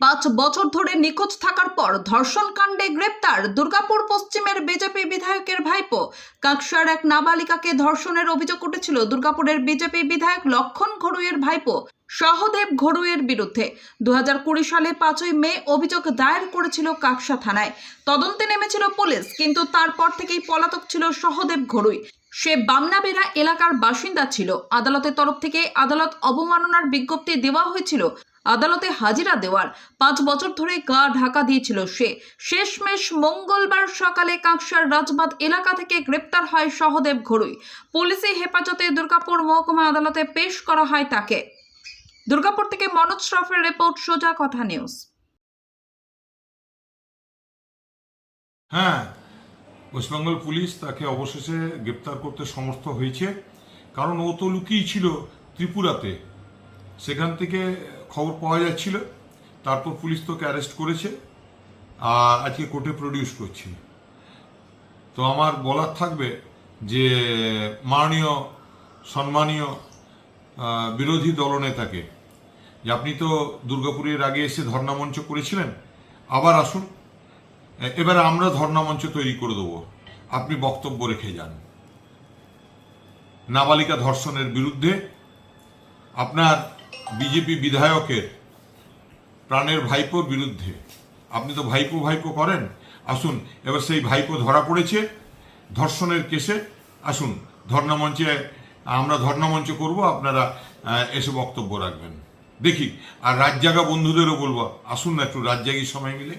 পাঁচ বছর ধরে নিখোঁজ থাকার পর ধর্ষণ কাণ্ডে গ্রেপ্তার দুর্গাপুর পশ্চিমের বিজেপি বিধায়কের ভাইপো। কাকসার এক নাবালিকাকে ধর্ষণের অভিযোগ উঠেছিল দুর্গাপুরের বিজেপি বিধায়ক লক্ষণ ঘড়ুইয়ের ভাইপো, সহদেব ঘড়ুইয়ের বিরুদ্ধে। দুহাজার কুড়ি সালে পাঁচই মে অভিযোগ দায়ের করেছিল কাকসা থানায়। তদন্তে নেমেছিল পুলিশ, কিন্তু তারপর থেকেই পলাতক ছিল সহদেব ঘড়ুই সে বামনাবেড়া এলাকার বাসিন্দা ছিল। আদালতের তরফ থেকে আদালত অবমাননার বিজ্ঞপ্তি দেওয়া হয়েছিল। আদালতে হাজিরা দেওয়ার পাঁচ বছর ধরে গা ঢাকা দিয়েছিল সে। শেষমেশ মঙ্গলবার সকালে কাঁকসার রাজবাদ এলাকা থেকে গ্রেপ্তার হয় সহদেব ঘড়ুই পুলিশি হেফাজতে দুর্গাপুর মহকুমা আদালতে পেশ করা হয় তাকে। দুর্গাপুর থেকে মনোজ শ্রফের রিপোর্ট, সোজা কথা নিউজ। হ্যাঁ ওয়েস্টবেঙ্গল পুলিশ তাকে অবশেষে গ্রেপ্তার করতে সমর্থ হয়েছে। কারণ ও তো লুকিয়ে ছিল ত্রিপুরাতে। সেখান থেকে খবর পাওয়া যাচ্ছিল। তারপর পুলিশ তোকে অ্যারেস্ট করেছে। আর আজকে কোর্টে প্রডিউস করছে। তো আমার বলার থাকবে যে, মাননীয়, সম্মানীয় বিরোধী দলনেতাকে, যে আপনি তো দুর্গাপুরের আগে এসে ধর্ণামঞ্চ করেছিলেন, আবার আসুন। এবারে আমরা ধর্ণা মঞ্চ তৈরি করে দেবো। আপনি বক্তব্য রেখে যান। নাবালিকা ধর্ষণের বিরুদ্ধে আপনার বিজেপি বিধায়কের প্রাণের ভাইপোর বিরুদ্ধে। আপনি তো ভাইপো ভাইপো করেন। আসুন, এবার সেই ভাইপো ধরা পড়েছে। ধর্ষণের কেসে আসুন ধর্ণা মঞ্চে আমরা ধর্ণা মঞ্চ করব, আপনারা এসে বক্তব্য রাখবেন। দেখি, আর রাত জাগা বন্ধুদেরও বলব, আসুন না একটু রাত জাগির সময় মিলে।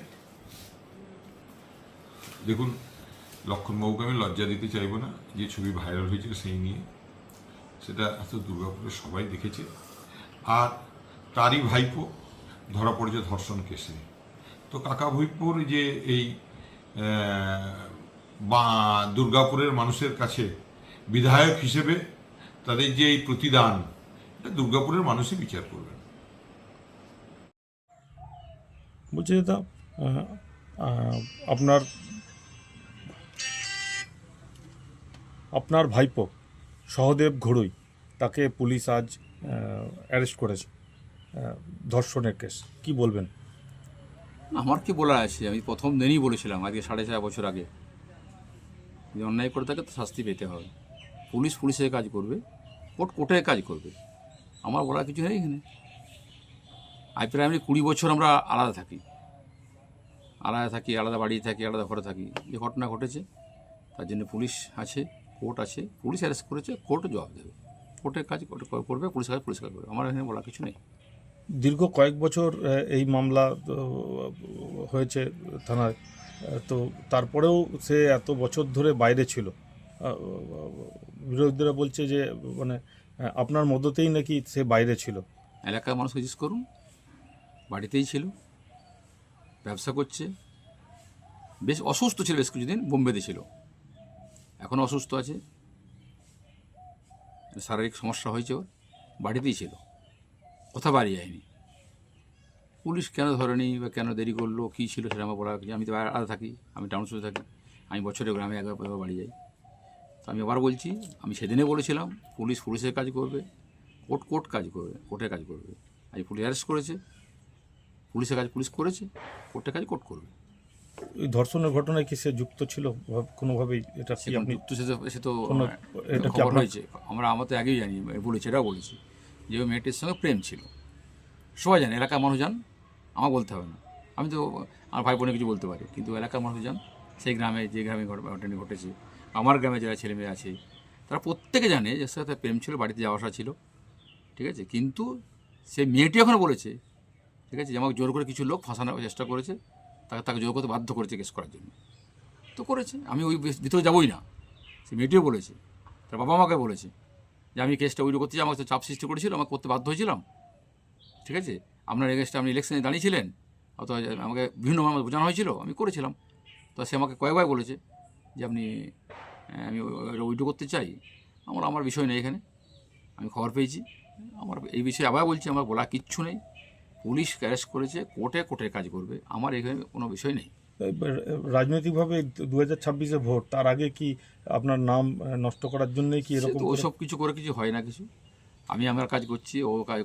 দেখুন, লক্ষণবাবুকে আমি লজ্জা দিতে চাইব না, যে ছবি ভাইরাল হয়েছে সেই নিয়ে। সেটা এত দুর্গাপুরে সবাই দেখেছে। আর তারই ভাইপো ধরা পড়েছে ধর্ষণ কেসে। তো কাকা ভাইপোর যে এই বা দুর্গাপুরের মানুষের কাছে বিধায়ক হিসেবে তাদের যে এই প্রতিদান, এটা দুর্গাপুরের মানুষই বিচার করবেন। বলছি দাদা আপনার আপনার ভাইপো সহদেব ঘড়ুই তাকে পুলিশ আজ অ্যারেস্ট করেছে ধর্ষণের কেস। কি বলবেন? আমার কি বলার আছে? আমি প্রথম দিনই বলেছিলাম, আজকে সাড়ে চার বছর আগে। যদি অন্যায় করে থাকে, তো শাস্তি পেতে হবে। পুলিশ পুলিশের কাজ করবে, কোর্ট কোর্টের কাজ করবে। আমার বলার কিছু নেই এখানে। প্রায় আমি কুড়ি বছর আমরা আলাদা থাকি। আলাদা থাকি, আলাদা বাড়ি থাকি, আলাদা ঘরে থাকি। যে ঘটনা ঘটেছে, তার জন্য পুলিশ আছে, কোর্ট আছে। পুলিশ অ্যারেস্ট করেছে, কোর্ট জবাব দেবে। কোর্টের কাজ করবে পুলিশ কাজ পুলিশ কাজ করবে। আমার এখানে বলার কিছু নেই। দীর্ঘ কয়েক বছর এই মামলা হয়েছে থানায় তো তারপরেও সে এত বছর ধরে বাইরে ছিল। বিরোধীরা বলছে যে মানে আপনার মদতেই নাকি সে বাইরে ছিল। এলাকার মানুষ জিজ্ঞেস করুন বাড়িতেই ছিল ব্যবসা করছে বেশ অসুস্থ ছিল বেশ কিছুদিন বোম্বেতে ছিল। এখন অসুস্থ আছে। শারীরিক সমস্যা হয়েছে ওর, বাড়িতেই ছিল। কোথা বাড়ি যায়নি। পুলিশ কেন ধরেনি বা কেন দেরি করল, কী ছিল সেটা আমার কিছু আমি তো আলাদা থাকি, আমি টাউনশিপে থাকি, আমি বছরে গ্রামে একবার বাড়ি যাই। তো আমি আবার বলছি, আমি সেদিনে বলেছিলাম, পুলিশ পুলিশের কাজ করবে, কোর্ট কোর্ট কাজ করবে, কোর্টের কাজ করবে। আজ পুলিশ অ্যারেস্ট করেছে, পুলিশের কাজ পুলিশ করেছে, কোর্টের কাজ কোর্ট করবে। এই ধর্ষণের ঘটনায় কি সে যুক্ত ছিল? ভাব- কোনোভাবেই এটা কি আপনি যুক্ত সে তো- সে তো কোনো- এটা কি খবর আপনার- হয়েছে। আমরা আমরা তো আগেই জানি বলেছি এটাও বলেছি যে ওই মেয়েটির সঙ্গে প্রেম ছিল। সবাই জানে এলাকার মানুষ জান আমার বলতে হবে না। আমি তো আমার ভাই বোনে কিছু বলতে পারি কিন্তু এলাকার মানুষ জান সেই গ্রামে যে গ্রামে ঘট- ঘটনা ঘটেছে আমার গ্রামে যারা ছেলে মেয়ে আছে তারা প্রত্যেকে জানে যে সাথে তার প্রেম ছিল বাড়িতে যাওয়া আসা ছিল ঠিক আছে? কিন্তু সে মেয়েটি এখন বলেছে ঠিক আছে? যে আমাকে জোর করে কিছু লোক ফাঁসানোর চেষ্টা করেছে তাকে তাকে জোর করতে বাধ্য করেছে কেস করার জন্য। তো করেছে। আমি ওই ভিতরে যাবোই না। সে মেয়েটিও বলেছে তার বাবা আমাকে বলেছে যে আমি কেসটা ওইটা করতে আমাকে চাপ সৃষ্টি করেছিল আমাকে করতে বাধ্য হয়েছিলাম। ঠিক আছে? আপনার এগেনস্টে আপনি ইলেকশনে দাঁড়িয়েছিলেন অথবা আমাকে বিভিন্নভাবে বোঝানো হয়েছিল আমি করেছিলাম। তো সে আমাকে কয়েকবার বলেছে যে আপনি আহ, আমি উইডো করতে চাই। আমার আমার বিষয় নেই এখানে। আমি খবর পেয়েছি। আমার এই বিষয়ে আবার বলছি আমার বলা কিচ্ছু নেই। পুলিশ অ্যারেস্ট করেছে কোর্টে কোর্টের কাজ করবে আমার এখানে কোনো বিষয় নেই। রাজনৈতিকভাবে দু হাজার ছাব্বিশে ভোট তার আগে কি আপনার নাম নষ্ট করার জন্যই কি এরকম ওইসব কিছু করে কিছু হয় না কিছু। আমি আমার কাজ করছি ও কাজ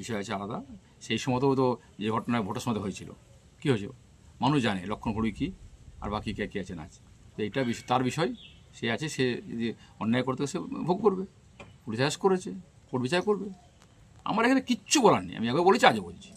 বিষয় আছে আলাদা। সেই সময়তেও তো যে ঘটনায় ভোটের সময় হয়েছিল। কী হয়েছিল? মানুষ জানে লক্ষণ ঘড়ি কী আর বাকি কে কে আছে না আছে। তো এইটা বিষয় তার বিষয় সে আছে সে যদি অন্যায় করতে সে ভোগ করবে। পুলিশ করেছে কোর্ট বিচার করবে। আমার এখানে কিচ্ছু বলার নেই আমি আগে বলেছি আজও বলছি